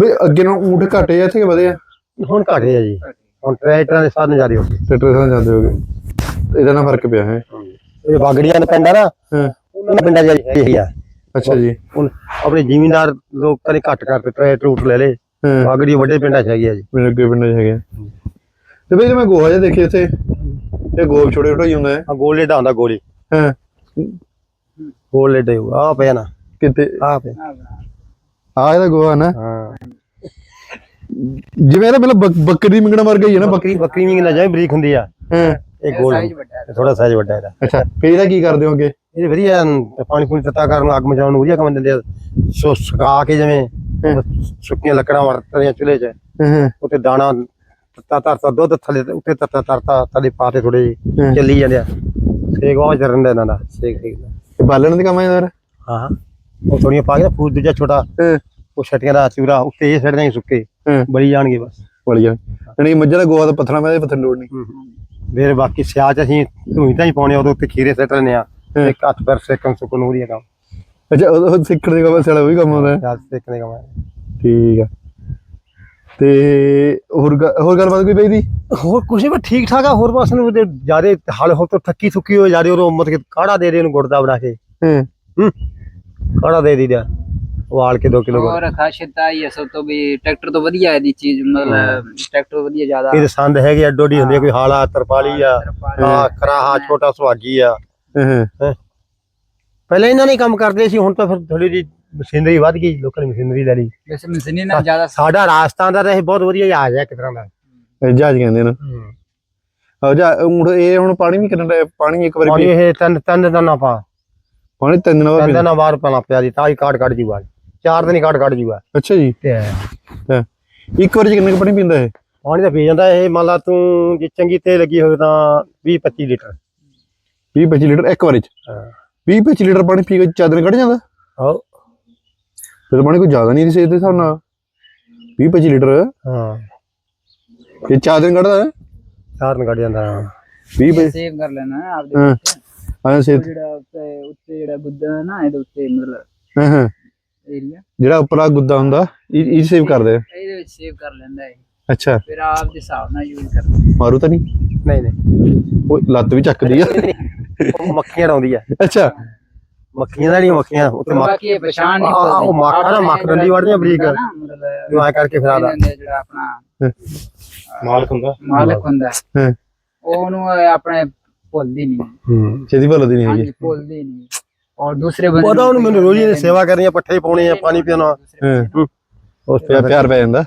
ਬਈ ਅੱਗੇ ਨੂੰ ਊਂਠ ਘਟੇ ਆ ਇੱਥੇ ਕਿ ਵਧੇ ਆ? ਹੁਣ ਘਟ ਗਿਆ ਜੀ। ਹੁਣ ਟਰੈਕਟਰਾਂ ਦੇ ਸਾਧਨ ਜ਼ਿਆਦਾ ਹੋ ਗਏ। ਟਰੈਕਟਰ ਜਾਂਦੇ ਹੋਗੇ ਇਹਦਾ ਨਾ ਫ਼ਰਕ ਪਿਆ ਹੈ? ਇਹ ਬਾਗੜੀਆਂ ਦੇ ਪਿੰਡ ਆ ਨਾ ਹਾਂ। ਉਹਨਾਂ ਦੇ ਪਿੰਡਾਂ ਜਿਹੜੀ ਹੈਗੀ ਆ। ਅੱਛਾ ਜੀ। ਹੁਣ ਆਪਣੇ ਜ਼ਿਮੀਂਦਾਰ ਲੋਕਾਂ ਨੇ ਘੱਟ ਕਰਤੇ ਟਰੈਕਟਰ ਰੂਟ ਲੈ ਲੇ ਹਾਂ। ਬਾਗੜੀ ਵੱਡੇ ਪਿੰਡਾਂ 'ਚ ਹੈਗੀ ਆ ਜੀ। ਮੇਰੇ ਅੱਗੇ ਪਿੰਡ 'ਚ ਹੈਗੇ ਆ। ਤੇ ਬਈ ਮੈਂ ਗੋਹਾ ਜਿਹਾ ਦੇਖਿਆ ਇੱਥੇ ਇਹ ਗੋਬ ਛੋਟੇ ਛੋਟਾ ਹੀ ਹੁੰਦਾ ਹੈ? ਆ ਗੋਲੇ ਦਾ ਹੁੰਦਾ ਗੋਲੀ। ਹਾਂ। ਗੋਲੇ ਦੇ ਆ ਪਿਆ ਨਾ। ਕਿਤੇ ਆ ਪਿਆ। ਆ ਇਹਦਾ ਗੋਹਾ ਨਾ। ਹਾਂ। ਜਿਵੇਂ ਇਹਦਾ ਮਤਲਬ ਬੱਕ- ਬੱਕਰੀ ਮੰਗਣਾ ਵਰਗਾ ਹੀ ਹੈ ਨਾ ਬੱਕ- ਬੱਕਰੀ ਬੱਕਰੀ ਵੀ ਨਾ ਜਾਏ ਬਰੀਕ ਹੁੰਦੀ ਆ। ਹਾਂ। ਇਹ ਗੋਲ ਸਾਈਜ਼ ਵੱਡਾ ਹੈ। ਥੋੜਾ ਸਾਈਜ਼ ਵੱਡਾ ਇਹਦਾ। ਅੱਛਾ ਫਿਰ ਇਹਦਾ ਕੀ ਕਰਦੇ ਹੋ ਅੱਗੇ? ਇਹ ਵਧੀਆ ਅਮ, ਪਾਣੀ ਪੂਣੀ ਤੱਤਾ ਕਰਨ ਨੂੰ ਅੱਗ ਮਚਾਉਣ ਨੂੰ ਵਧੀਆ ਕੰਮ ਦਿੰਦੇ ਆ। ਸੋ ਸੁਕਾ ਕੇ ਜਿਵੇਂ ਸੁੱਕੀਆਂ ਲੱਕੜਾਂ ਵਰਤਦੇ ਆ ਚੁੱਲ੍ਹੇ 'ਚ। ਹਾਂ ਹਾਂ। ਉੱਤੇ ਦਾਣਾ ਤੱਤਾ ਤਰਤਾ ਦੁੱਧ ਥੱਲੇ ਤੇ ਉੱਤੇ ਤੱਤਾ ਤਰਤਾ ਥੱਲੇ ਪਾਤੇ ਥੋੜੇ ਹਮ। ਚੱਲੀ ਜਾਂਦੇ ਆ। ਸੇਕ ਬਹੁਤ ਚੱਲਣ ਦਾ ਇਹਨਾਂ ਦਾ ਸੇਕ ਸੇਕ ਦਾ। ਇਹ ਬਾਲਣ ਦੇ ਕੰਮ ਯਾਰ? ਹਾਂ ਉਹ ਥੋੜੀਆਂ ਪਾ ਕੇ ਨਾ ਦੂਜਾ ਛੋਟਾ। ਹਾਂ। ਉਹ ਛਟੀਆਂ ਦਾ ਚੂਰਾ ਉੱਤੇ ਇਹ ਛੱਡ ਦਾਂਗੇ ਸੁੱਕੇ। ਬੜੀ ਜਾਣਗੇ ਬਸ। ਵਲੀਆ ਯਾਨੀ ਮੱਝਾਂ ਦਾ ਗੋਹਾ ਤਾਂ ਪੱਥਰਾਂ ਮੈਂ ਪੱਥਰ ਲੋੜ ਨਹੀਂ। ਫਿਰ ਬਾਕੀ ਸਿਆਲ ਚ ਅਸੀਂ ਧੂਈ ਤਾਂ ਹੀ ਪਾਉਣੇ ਉਹਦੇ ਉੱਤੇ ਖੀਰੇ ਸੱਟ ਲੈਂਦੇ ਆ। ਇੱਕ ਹੱਥ ਪੈਰ ਸੇਕਣ ਸੁੱਕਣ ਵਧੀਆ ਕੰਮ। ਅੱਛਾ ਉਹ ਸਿੱਖਣ ਦੇ ਕੰਮ ਸਾਲਾ ਉਹ ਵੀ ਕੰਮ ਆਉਂਦਾ ਹੈ। ਸਿਆਲ ਚ ਸੇਕਣੇ ਕੰਮ। ਠੀਕ ਆ। ਤੇ ਹੋਰ ਗ- ਹੋਰ ਗੱਲਬਾਤ ਕੋਈ ਪਈ ਦੀ? ਹੋਰ ਕੁਛ ਨਹੀਂ ਬਸ ਠੀਕ ਠਾਕ ਆ। ਹੋਰ ਬਸ ਨੂੰ ਜਿਆਦੇ ਹਾਲ ਹੋ ਤੋਂ ਥੱਕੀ ਥੁੱਕੀ ਹੋ ਜਿਆਦੇ ਉਹ ਮਤਲਬ ਕਿ ਕਾੜਾ ਦੇ ਦੇ ਉਹਨੂੰ ਗੁੜਦਾ ਬਣਾ ਕੇ। ਹਾਂ। ਹੂੰ। ਕਾੜਾ ਦੇ ਦੀਦਾ ਉਬਾਲ ਕੇ 2 ਕਿਲੋ ਹੋਰ ਖਾਸੀਅਤ ਆ ਇਹ ਸਭ ਤੋਂ ਵੀ ਟਰੈਕਟਰ ਤੋਂ ਵਧੀਆ ਹੈ ਦੀ ਚੀਜ਼ ਮਤਲਬ ਟਰੈਕਟਰ ਵਧੀਆ ਜ਼ਿਆਦਾ। ਇਹ ਸੰਦ ਹੈਗੇ ਅੱਡੋ ਡੀ ਹੁੰਦੀ ਆ ਕੋਈ ਹਾਲਾ ਤਰਪਾਲੀ ਆ ਆ। ਖਰਾਹਾ ਛੋਟਾ ਸੁਹਾਗੀ ਆ। ਹਾਂ ਹੈਂ। ਪਹਿਲਾਂ ਇਹਨਾਂ ਨੇ ਕੰਮ ਕਰਦੇ ਸੀ ਹੁਣ ਤਾਂ ਫਿਰ ਥੋੜੀ ਜੀ ਮਸ਼ੀਨਰੀ ਵੱਧ ਗਈ ਲੋਕਾਂ ਨੇ ਮਸ਼ੀਨਰੀ ਲੈ ਲਈ। ਵੈਸੇ ਮਸ਼ੀਨੀ ਨਾਲ ਜ਼ਿਆਦਾ ਸਾਡਾ ਰਾਜਸਥਾਨ ਦਾ ਤਾਂ ਇਹ ਬਹੁਤ ਵਧੀਆ ਜਹਾਜ਼ ਹੈ ਇੱਕ ਤਰ੍ਹਾਂ ਦਾ। ਜਹਾਜ਼ ਕਹਿੰਦੇ ਨੇ। ਆ ਜਾ ਹੁਣ ਇਹ ਹੁਣ ਪਾਣੀ ਵੀ ਕਿੰਨਾ ਪਾਣੀ ਇੱਕ ਵਾਰੀ ਪਾਣੀ ਪੀ- ਇਹ ਤਿੰਨ ਤਿੰਨ ਦਿਨ ਨਾ ਪਾ। ਪਾਣੀ ਤਿੰਨ ਦਿਨਾਂ ਬਾਅਦ ਤਿੰਨ। ਦਿਨਾਂ ਬਾਅਦ ਪਾਣਾ ਪਿਆ ਦੀ ਤਾਂ ਹੀ ਕਾਟ ਕੱਢ ਜੂਗਾ। ਚਾਰ ਦਿਨ ਹੀ ਕਾਟ ਕੱਢ ਜੂਗਾ। ਅੱਛਾ ਜੀ। ਤੇ ਹਾਂ। ਇੱਕ ਵਾਰੀ ਕਿੰਨੇ ਪਾਣੀ ਪੀਂਦਾ ਇਹ? ਪਾਣੀ ਤਾਂ ਪੀ ਜਾਂਦਾ ਇਹ ਮੰਨ ਲਾ ਤੂੰ ਜੇ ਚੰਗੀ ਤੇ ਲੱਗੀ ਹੋਵੇ ਤਾਂ 20 25 ਲੀਟਰ। 20 25 ਲੀਟਰ ਇੱਕ ਵਾਰੀ ਚ। ਹਾਂ। 20 25 ਲੀਟਰ ਪਾਣੀ ਪੀ ਕੇ ਚਾਰ ਦਿਨ ਕੱਢ ਜਾਂਦਾ? ਆਹੋ। ਫਿਰ ਪਾਣੀ ਕੋਈ ਜ਼ਿਆਦਾ ਨਹੀਂ ਦੀ ਸਿਹਤ ਦੇ ਹਿਸਾਬ ਨਾਲ? 20 25 ਲੀਟਰ? ਹਾਂ। ਇਹ ਚਾਰ ਦਿਨ ਕੱਢਦਾ ਹੈ? ਚਾਰ ਦਿਨ ਕੱਢ ਜਾਂਦਾ ਹਾਂ। 20 25 ਸੇਵ ਕਰ ਲੈਣਾ ਹੈ ਆਪਦੇ ਹਾਂ। ਜਿਹੜਾ ਉੱਤੇ ਜਿਹੜਾ ਗੁੱਦਾ ਹੈ ਨਾ ਇਹਦੇ ਉੱਤੇ ਮਤਲਬ ਹਾਂ ਹਾਂ। ਏਰੀਆ ਜਿਹੜਾ ਉੱਪਰਲਾ ਗੁੱਦਾ ਹੁੰਦਾ ਇਹ ਇਹ ਸੇਵ ਕਰਦੇ ਆ? ਇਹਦੇ ਵਿੱਚ ਸੇਵ ਕਰ ਲੈਂਦਾ ਹੈ ਅੱਛਾ। ਫਿਰ ਆਪ ਦੇ ਹਿਸਾਬ ਨਾਲ ਯੂਜ਼ ਕਰਦਾ ਮਾਰੂ ਤਾਂ ਨਹੀਂ? ਨਹੀਂ ਨਹੀਂ। ਉਹ ਲੱਤ ਵੀ ਚੱਕਦੀ ਆ। ਮੱਖੀਆਂ ਆਉਂਦੀ ਆ। ਅੱਛਾ। ਮੱਖੀਆਂ ਦਾ ਨਹੀਂ ਮੱਖੀਆਂ ਉੱਤੇ ਮੱਖ ਬਾਕੀ ਇਹ ਪਛਾਣ ਨਹੀਂ ਆਹ, ਉਹ ਮੱਖ ਆ ਨਾ, ਮੱਖ ਡੰਡੀ ਵੜਦੀਆਂ ਬਰੀਕ। ਨੂੰ ਐ ਕਰਕੇ ਫਿਰ ਆਦਾ ਜਿਹੜਾ ਆਪਣਾ ਮਾਲਕ ਹੁੰਦਾ। ਮਾਲਕ ਹੁੰਦਾ। ਹੈ, ਹਾਂ ਉਹਨੂੰ ਇਹ ਆਪਣੇ ਭੁੱਲਦੀ ਨਹੀਂ। ਹੂੰ ਛੇਤੀ ਭੁੱਲਦੀ ਨਹੀਂ ਹੈਗੀ। ਹਾਂਜੀ ਭੁੱਲਦੀ ਨਹੀਂ। ਔਰ ਦੂਸਰੇ ਬੰਦੇ ਪਤਾ ਉਹਨੂੰ ਮੈਨੂੰ ਰੋਜ਼ ਇਹਨੇ ਸੇਵਾ ਕਰਨੀ ਆ ਪੱਠੇ ਪਾਉਣੇ ਆ ਪਾਣੀ ਪਿਆਉਣਾ ਹਾਂ। ਉਸ ਪਿਆਰ ਪਿਆਰ ਪੈ ਜਾਂਦਾ।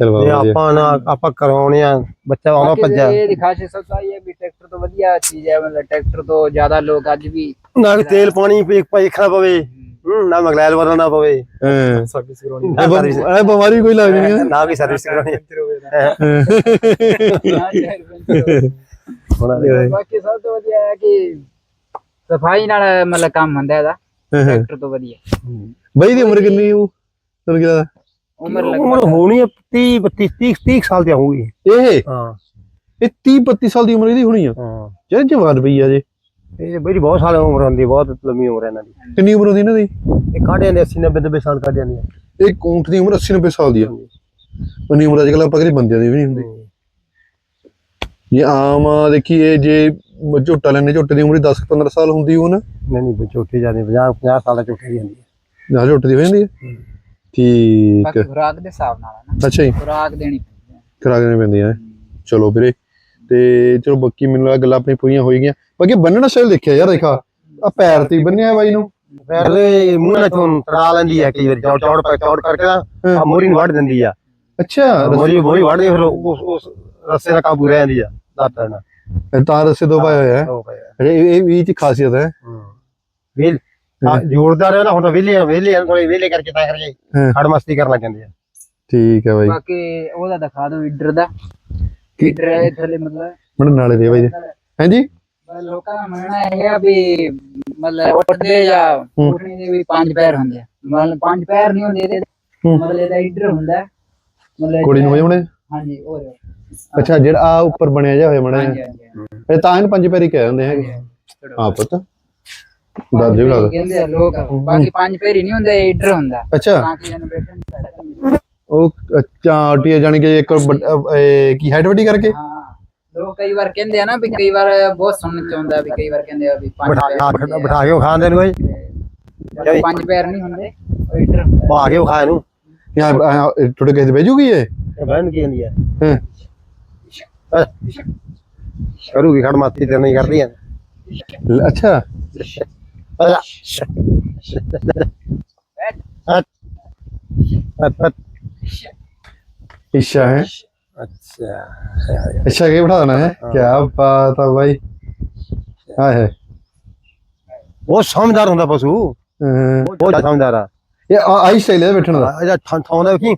ਚਲ ਇਹ ਬਾਬਾ ਜੀ ਆਪਾਂ ਨਾ ਆਪਾਂ ਕਰਾਉਣੇ ਆ ਬੱਚਾ ਆਉਣਾ ਬਾਕੀ ਭੱਜਾ ਇਹ ਦਿਖਾਸ਼ੇ ਸਭ ਦਾ ਇਹ ਵੀ ਟਰੈਕਟਰ ਤੋਂ ਵਧੀਆ ਚੀਜ਼ ਹੈ। ਮਤਲਬ ਟਰੈਕਟਰ ਤੋਂ ਜ਼ਿਆਦਾ ਲੋਕ ਅੱਜ ਵੀ ਨਾ ਵੀ ਤੇਲ ਪਾਣੀ ਪੇ ਪੇਖਣਾ ਪਵੇ। ਹੂੰ, ਨਾ ਮਗਲੈਲ ਵਰਨਾ ਪਵੇ। ਹਾਂ। ਸਰਵਿਸ ਕਰਾਉਣੀ। ਨਾ ਸਰਵਿਸ। ਇਹ ਬਿਮਾਰੀ ਕੋਈ ਲੱਗਦੀ ਨਹੀਂ ਹੈ ਨਾ ਵੀ ਸਰਵਿਸ ਕਰਾਉਣੀ। ਹੋਣਾ ਬਾਕੀ ਸਭ ਤੋਂ ਵਧੀਆ ਹੈ ਕਿ ਸਫ਼ਾਈ ਨਾਲ ਮਤਲਬ ਕੰਮ ਹੁੰਦਾ ਇਹਦਾ। ਟਰੈਕਟਰ ਤੋਂ ਵਧੀਆ। ਬਈ ਦੀ ਉਮਰ ਕਿੰਨੀ ਉਹ ਤੁਹਾਨੂੰ ਕੀ ਲੱਗਦਾ? ਉਮਰ ਹੋਣੀ ਹੈ 30 32 30 30 ਸਾਲ ਦੀ ਹੋਊਗੀ। ਇਹ? ਹਾਂ। ਇਹ 30 32 ਸਾਲ ਦੀ ਉਮਰ ਇਹਦੀ ਹੋਣੀ ਆ? ਹਾਂ। ਯਾਰ ਜਵਾਨ ਪਈ ਆ ਜੇ। ਇਹ ਬੜੀ ਬਹੁਤ ਸਾਲ ਉਮਰ ਹੁੰਦੀ ਹੈ, ਬਹੁਤ ਲੰਮੀ ਉਮਰ ਹੈ ਇਹਨਾਂ ਦੀ। ਕਿੰਨੀ ਉਮਰ ਹੁੰਦੀ ਇਹਨਾਂ ਦੀ? ਇਹ ਕਾਢਿਆਂ ਦੇ 80 90 90 ਸਾਲ ਕਾਢਿਆਂ ਦੀ ਇਹ ਊਂਠ ਦੀ ਉਮਰ 80 90 ਸਾਲ ਦੀ ਆ। ਉਨੀ ਉਮਰ ਅੱਜ ਕੱਲ੍ਹ ਆਪਾਂ ਕਿਹੜੇ ਬੰਦਿਆਂ ਦੀ ਵੀ ਨਹੀਂ ਹੁੰਦੀ। ਇਹ ਆਮ ਆ ਦੇਖੀਏ ਜੇ ਝੋਟਾ ਲੈਣੇ ਝੋਟੇ ਦੀ ਉਮਰ 10 15 ਸਾਲ ਹੁੰਦੀ ਨਾ। ਨਹੀਂ ਨਹੀਂ ਛੋਟੀ ਜਾਂਦੀ 50 50 ਸਾਲ ਦਾ ਛੋਟੀ ਜਾਂਦੀ ਹੈ ਨਾ ਝੋਟੇ ਦੀ ਹੋ ਜਾਂਦੀ ਹੈ। ਠੀਕ ਖੁਰਾਕ ਦੇ ਹਿਸਾਬ ਨਾਲ ਹੈ ਨਾ। ਅੱਛਾ ਜੀ। ਖੁਰਾਕ ਦੇਣੀ ਪੈਂਦੀ ਹੈ ਕਰਾ ਦੇਣੇ ਪੈਂਦੀਆਂ ਚਲੋ ਵੀਰੇ ਤੇ ਚਲੋ ਬਾਕੀ ਮੈਨੂੰ ਲੱਗਾ ਗੱਲਾਂ ਆਪਣੀ ਪੂਰੀਆਂ ਹੋ ਗਈਆਂ। ਬਾਕੀ ਬੰਨਣਾ ਸਟਾਈਲ ਦੇਖਿਆ ਯਾਰ ਦੇਖਾ ਆ ਪੈਰ ਤੇ ਹੀ ਬੰਨਿਆ ਬਾਈ ਨੂੰ। ਪਹਿਲੇ ਮੂੰਹ ਨਾਲ ਚੋਂ ਤੜਾ ਲੈਂਦੀ ਹੈ ਕਈ ਵਾਰੀ ਚੌੜ ਚੌੜ ਪਰ ਚੌੜ ਕਰਕੇ ਆ ਮੋਰੀ ਨੂੰ ਵੱਢ ਦਿੰਦੀ ਆ। ਅੱਛਾ ਮੋਰੀ ਮੋਰੀ ਵੱਢਦੀ ਫਿਰ ਉਸ ਉਸ ਰਸੇ ਦਾ ਕਾਬੂ ਰਹਿ ਜਾਂਦੀ ਆ ਦਾਤਾ ਨਾਲ ਤਾਂ ਰਸੇ ਦੋ ਪਾਇਆ ਹੋਇਆ ਹੈ ਇਹ ਵੀ ਚ ਖਾਸੀਅਤ ਹੈ। ਵੇਲ ਜੋੜਦਾ ਰਿਹਾ ਨਾ ਹੁਣ ਵੇਲੇ ਵੇਲੇ ਥੋੜੇ ਵੇਲੇ ਕਰਕੇ ਤਾਂ ਕਰਕੇ ਹਾਂ। ਖੜ ਮਸਤੀ ਕਰਨ ਲੱਗ ਜਾਂਦੀ ਆ। ਠੀਕ ਹੈ ਬਾਈ। ਬਾਕੀ ਉਹਦਾ ਦਿਖਾ ਦਿਓ ਈਡਰ ਦਾ। ਈਡਰ ਇਧਰਲੇ ਮਤਲਬ ਮੈਨੂੰ ਨਾਲੇ ਦੇ ਬਾਈ ਹਾਂਜੀ? ਬਸ ਲੋਕਾਂ ਦਾ ਮੰਨਣਾ ਹੈਗਾ ਵੀ ਮਤਲਬ ਉੱਠਦੇ ਜਾਂ ਉੱਠਣੇ ਦੇ ਵੀ ਪੰਜ ਪੈਰ ਹੁੰਦੇ ਆ। ਮਤਲਬ ਪੰਜ ਪੈਰ ਨਹੀਂ ਹੁੰਦੇ ਇਹਦੇ ਹੂੰ। ਮਤਲਬ ਇਹਦਾ ਈਡਰ ਹੁੰਦਾ ਹੈ। ਮਤਲਬ ਕੁੜੀ ਨੂੰ ਹੋਏ ਹਾਂਜੀ ਉਹ ਰਿਹਾ। ਅੱਛਾ ਜਿਹੜਾ ਆ ਉੱਪਰ ਬਣਿਆ ਜਾ ਹੋਇਆ ਹਾਂਜੀ ਹਾਂਜੀ ਹਾਂਜੀ। ਇਹ ਤਾਂ ਇਹਨੂੰ ਪੰਜ ਪੈਰੀ ਕਹਿ ਹੁੰਦੇ ਹੈਗੇ। ਹਾਂ ਪੁੱਤ। ਦੱਸ ਦਿਓ ਕਹਿੰਦੇ ਆ ਲੋਕ ਬਾਕੀ ਪੰਜ ਪੈਰ ਹੀ ਨਹੀਂ ਹੁੰਦੇ ਈਡਰ ਹੁੰਦਾ। ਅੱਛਾ। ਤਾਂ ਕਿ ਇਹਨੂੰ ਬੈਠਣ। ਉਹ ਅੱਛਾ ਟੀ ਜਾਨੀ ਕਿ ਇੱਕ ਵੱਡ- ਅਹ, ਇਹ ਕੀ ਹਾਈਟ ਵੱਡੀ ਕਰਕੇ ਹਾਂ ਲੋਕ ਕਈ ਵਾਰ ਕਹਿੰਦੇ ਆ ਨਾ ਵੀ ਕਈ ਵਾਰ ਬਹੁਤ ਸੁਣਨ ਚ ਆਉਂਦਾ ਵੀ ਕਈ ਵਾਰ ਕਹਿੰਦੇ ਆ ਵੀ ਪੰਜ ਬਿਠਾ ਪੈਰ ਹਾਂ, ਬਿਠਾ। ਬਿਠਾ ਕੇ ਉਹ ਖਾਂਦੇ ਨੂੰ ਤੇ ਪੰਜ ਪੈਰ ਨਹੀਂ ਹੁੰਦੇ ਉਹ ਹੁੰਦਾ ਪਾ ਕੇ ਉਹ ਖਾਏ ਨੂੰ ਤੁਹਾਡੇ ਕਿਸੇ ਦੇ ਬੈਜੂਗੀ ਇਹ ਬਹਿਣ ਕੀ ਹੁੰਦੀ ਆ ਹਾਂ ਅਹ, ਕਰੂਗੀ ਖੜ ਮਸਤੀ ਤੇ ਨਹੀਂ ਕਰਦੀ ਆ ਲ- ਅੱਛਾ ਇੱਛਾ ਹੈ। ਅੱਛਾ ਅੱਛਾ ਕੇ ਬਿਠਾ ਦੇਣਾ ਹੈ। ਕੀ ਬਾਤ ਆ ਬਾਈ। ਹਾਂ ਹੈ ਉਹ ਸਮਝਦਾਰ ਹੁੰਦਾ ਪਸ਼ੂ। ਬਹੁਤ ਸਮਝਦਾਰ ਆ। ਇਹ ਆਈ ਸਟਾਈਲ ਹੈ ਬੈਠਣ ਦਾ। ਇਹਦਾ ਥਾਂ ਥਾਂ ਦਾ ਕੀ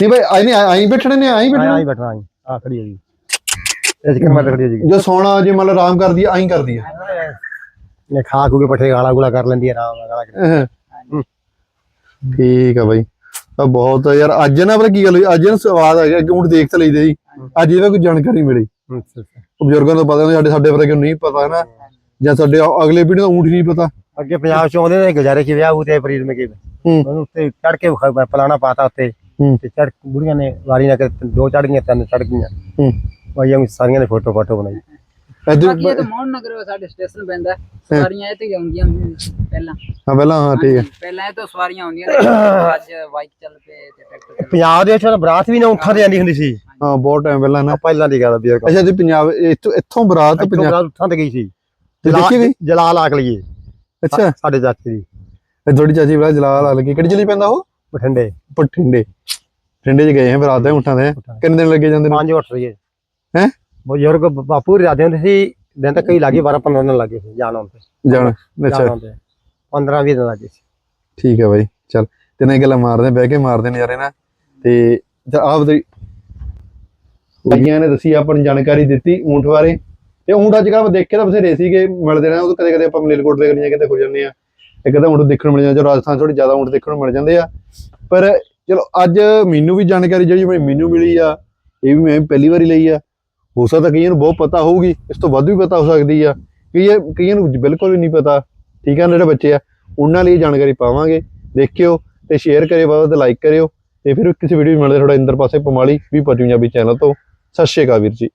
ਨਹੀਂ ਬਾਈ ਆਈ ਨਹੀਂ ਆਈ ਬੈਠਣੇ ਨੇ ਆਈ ਬੈਠਣਾ? ਆਈ ਬੈਠਣਾ ਆਈ ਆ ਖੜੀ ਹੈਗੀ ਇਹ ਚਿਕਨ ਮਟਰ ਖੜੀ ਹੈਗੀ ਜੋ। ਸੋਣਾ ਜੇ ਮਤਲਬ ਆਰਾਮ ਕਰਦੀ ਹੈ ਆਈ ਕਰਦੀ ਹੈ। ਨੇ ਖਾ ਖੂ ਕੇ ਪੱਠੇ ਗਾਲਾ ਗੁਲਾ ਕਰ ਲੈਂਦੀ ਆ ਆਰਾਮ ਨਾਲ ਠੀਕ ਆ ਬਾਈ। ਆ ਬਹੁਤ ਯਾਰ ਅੱਜ ਨਾ ਪਤਾ ਕੀ ਗੱਲ ਹੋਈ ਅੱਜ ਨਾ ਸਵਾਦ ਆ ਗਿਆ ਕਿ ਊਂਟ ਦੇਖ ਤਾਂ ਲਈਦੇ ਸੀ। ਅੱਜ ਇਹਦਾ ਕੋਈ ਜਾਣਕਾਰੀ ਮਿਲੀ। ਅੱਛਾ, ਅੱਛਾ। ਉਹ ਬਜ਼ੁਰਗਾਂ ਤੋਂ ਪਤਾ ਨਹੀਂ ਸਾਡੇ ਸਾਡੇ ਵਰਗੇ ਨੂੰ ਨਹੀਂ ਪਤਾ ਨਾ ਜਾਂ ਸਾਡੇ ਅਗਲੇ ਪੀੜ੍ਹੀ ਦਾ ਹੀ ਨਹੀਂ ਪਤਾ। ਅੱਗੇ ਪੰਜਾਬ ਚ ਆਉਂਦੇ ਨੇ ਗੁਜ਼ਾਰੇ ਕੀ ਵਿਆਹ ਉਤੇ ਫਰੀਦ ਮੇ ਕੇ ਹੂੰ। ਉਹਨੂੰ ਉੱਤੇ ਚੜ ਕੇ ਪਲਾਣਾ ਪਾਤਾ ਉੱਤੇ। ਹੂੰ। ਤੇ ਚੜ ਬੁੜੀਆਂ ਨੇ ਵਾਰੀ ਨਾ ਕਰ ਦੋ ਚੜ ਗਈਆਂ ਤਿੰਨ ਚੜ ਗਈਆਂ। ਹੂੰ। ਵਾਈਆਂ ਸਾਰੀਆਂ ਨੇ ਫੋਟੋ ਫੋਟੋ ਬਣਾਈ। ਇੱਧਰ ਬਾਕੀ ਇਹ ਤਾਂ ਮੋਹਨ ਨਗਰ ਸਾਡੇ ਸਟੇਸ਼ਨ ਪੈਂਦਾ ਸਵਾਰੀਆਂ ਇਹ ਤੇ ਹੀ ਆਉਂਦੀਆਂ ਹੁੰਦੀਆਂ ਸੀ ਪਹਿਲਾਂ। ਹਾਂ ਪਹਿਲਾਂ ਹਾਂ ਠੀਕ ਹੈ। ਪਹਿਲਾਂ ਇਹ ਤੋਂ ਸਵਾਰੀਆਂ ਆਉਂਦੀਆਂ ਨੇ ਅੱਜ ਬਾਈਕ ਚੱਲ ਪਏ ਤੇ ਟਰੈਕਟਰ ਚੱਲ ਪੰਜਾਬ ਦੇ ਵਿੱਚ ਤਾਂ ਬਰਾਤ ਵੀ ਨਾ ਉੱਠਾਂ ਤੇ ਜਾਂਦੀ ਹੁੰਦੀ ਸੀ। ਹਾਂ ਬਹੁਤ ਟਾਈਮ ਪਹਿਲਾਂ ਨਾ। ਪਹਿਲਾਂ ਦੀ ਗੱਲ ਵੀ ਇਹ ਅੱਛਾ ਤੇ ਪੰਜਾਬ ਇੱਥੋਂ ਇੱਥੋਂ ਬਰਾਤ ਪੰਜਾਬ ਬਰਾਤ ਉੱਠਾਂ ਤੇ ਗਈ ਸੀ। ਤੇ ਦੇਖੀ ਗਈ? ਜਲਾਲ ਆਖ ਲਈਏ। ਅੱਛਾ। ਸਾਡੇ ਚਾਚੇ ਦੀ। ਇਹ ਤੁਹਾਡੀ ਚਾਚੀ ਬਰਾ ਜਲਾਲ ਆ ਲੱਗੀ ਕਿਹੜੀ ਜ਼ਿਲ੍ਹੇ ਪੈਂਦਾ ਉਹ? ਬਠਿੰਡੇ। ਪਠਿੰਡੇ ਠੰਡੇ ਚ ਗਏ ਆ ਬਰਾਤ ਦੇ ਊਂਠਾਂ ਦੇ ਕਿੰਨੇ ਦਿਨ ਲੱਗੇ ਜਾਂਦੇ ਨੇ? ਪੰਜ ਉੱਠ ਰਹੀਏ ਹੈ? ਬਜ਼ੁਰਗ ਬਾਪੂ ਹੁੰਦੇ ਸੀ ਦਿਨ ਤਾਂ ਕਈ ਲੱਗੇ 12 15 ਦਿਨ ਲੱਗੇ ਸੀ ਜਾਣ ਆਉਣ ਤੇ ਜਾਣ ਅੱਛਾ। ਤੇ 15 20 ਦਿਨ ਲੱਗੇ ਸੀ। ਠੀਕ ਹੈ ਬਾਈ ਚੱਲ। ਤੇ ਨਹੀਂ ਗੱਲਾਂ ਮਾਰਦੇ ਬਹਿ ਕੇ ਮਾਰਦੇ ਨਜ਼ਾਰੇ ਨਾ। ਤੇ ਆਪ ਦੇ ਬਾਈਆਂ ਨੇ ਦੱਸੀ ਆਪਾਂ ਨੂੰ ਜਾਣਕਾਰੀ ਦਿੱਤੀ ਊਂਠ ਬਾਰੇ। ਤੇ ਊਂਠ ਅੱਜ ਕੱਲ੍ਹ ਦੇਖੇ ਤਾਂ ਬਥੇਰੇ ਸੀਗੇ ਮਿਲਦੇ ਨੇ ਉਹ ਕਦੇ ਕਦੇ ਆਪਾਂ ਮਲੇਰਕੋਟ ਦੇ ਗਲੀਆਂ ਕਿਤੇ ਹੋ ਜਾਂਦੇ ਆ। ਇੱਕ ਤਾਂ ਊਂਠ ਦੇਖਣ ਨੂੰ ਮਿਲ ਜਾਂਦੇ ਰਾਜਸਥਾਨ ਥੋੜੀ ਜ਼ਿਆਦਾ ਊਂਠ ਦੇਖਣ ਨੂੰ ਮਿਲ ਜਾਂਦੇ ਆ। ਪਰ ਚਲੋ ਅੱਜ ਮੈਨੂੰ ਵੀ ਜਾਣਕਾਰੀ ਜਿਹੜੀ ਮੈਨੂੰ ਮਿਲੀ ਆ ਇਹ ਵੀ ਮੈਂ ਪਹਿਲੀ ਵਾਰੀ ਲਈ ਆ। ਹੋ ਸਕਦਾ ਕਈਆਂ ਨੂੰ ਬਹੁਤ ਪਤਾ ਹੋਊਗੀ, ਇਸ ਤੋਂ ਵੱਧ ਵੀ ਪਤਾ ਹੋ ਸਕਦੀ ਆ। ਕਈਆਂ ਕਈਆਂ ਨੂੰ ਬਿਲਕੁਲ ਵੀ ਨਹੀਂ ਪਤਾ। ਠੀਕ ਆ ਨਾ ਜਿਹੜੇ ਬੱਚੇ ਆ, ਉਹਨਾਂ ਲਈ ਇਹ ਜਾਣਕਾਰੀ ਪਾਵਾਂਗੇ। ਦੇਖਿਓ ਤੇ ਸ਼ੇਅਰ ਕਰਿਓ ਬਾਅਦ ਤੇ ਲਾਈਕ ਕਰਿਓ ਤੇ ਫਿਰ ਕਿਸੇ ਵੀਡੀਓ ਵਿੱਚ ਮਿਲਦੇ ਥੋੜਾ ਇੰਦਰ ਪਾਸੇ ਪਮਾਲੀ ਵੀ ਪੰਜਾਬੀ ਚੈਨਲ ਤੋਂ। ਸਤਿ ਸ਼੍ਰੀ ਅਕਾਲ ਵੀਰ ਜੀ।